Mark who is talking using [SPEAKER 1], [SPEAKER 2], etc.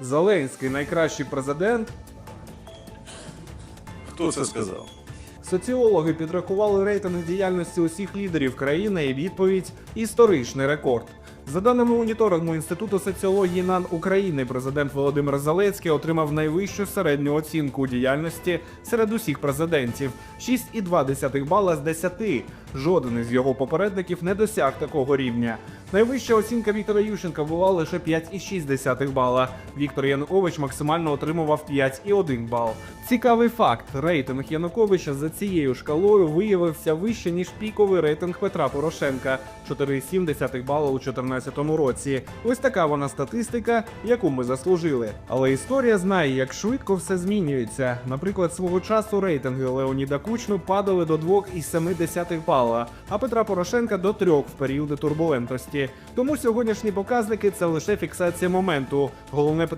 [SPEAKER 1] Зеленський найкращий президент.
[SPEAKER 2] Хто це сказав?
[SPEAKER 1] Соціологи підрахували рейтинг діяльності усіх лідерів країни і відповідь історичний рекорд. За даними моніторингу Інституту соціології НАН України, президент Володимир Зеленський отримав найвищу середню оцінку діяльності серед усіх президентів 6,2 бала з 10. Жоден із його попередників не досяг такого рівня. Найвища оцінка Віктора Ющенка була лише 5,6 бала. Віктор Янукович максимально отримував 5,1 бал. Цікавий факт: рейтинг Януковича за цією шкалою виявився вище ніж піковий рейтинг Петра Порошенка 4,7 бала у 2014 році. Ось така вона статистика, яку ми заслужили. Але історія знає, як швидко все змінюється. Наприклад, свого часу рейтинги Леоніда Кучми падали до 2,7 бала, а Петра Порошенка до трьох в періоди турбулентності. Тому сьогоднішні показники це лише фіксація моменту. Головне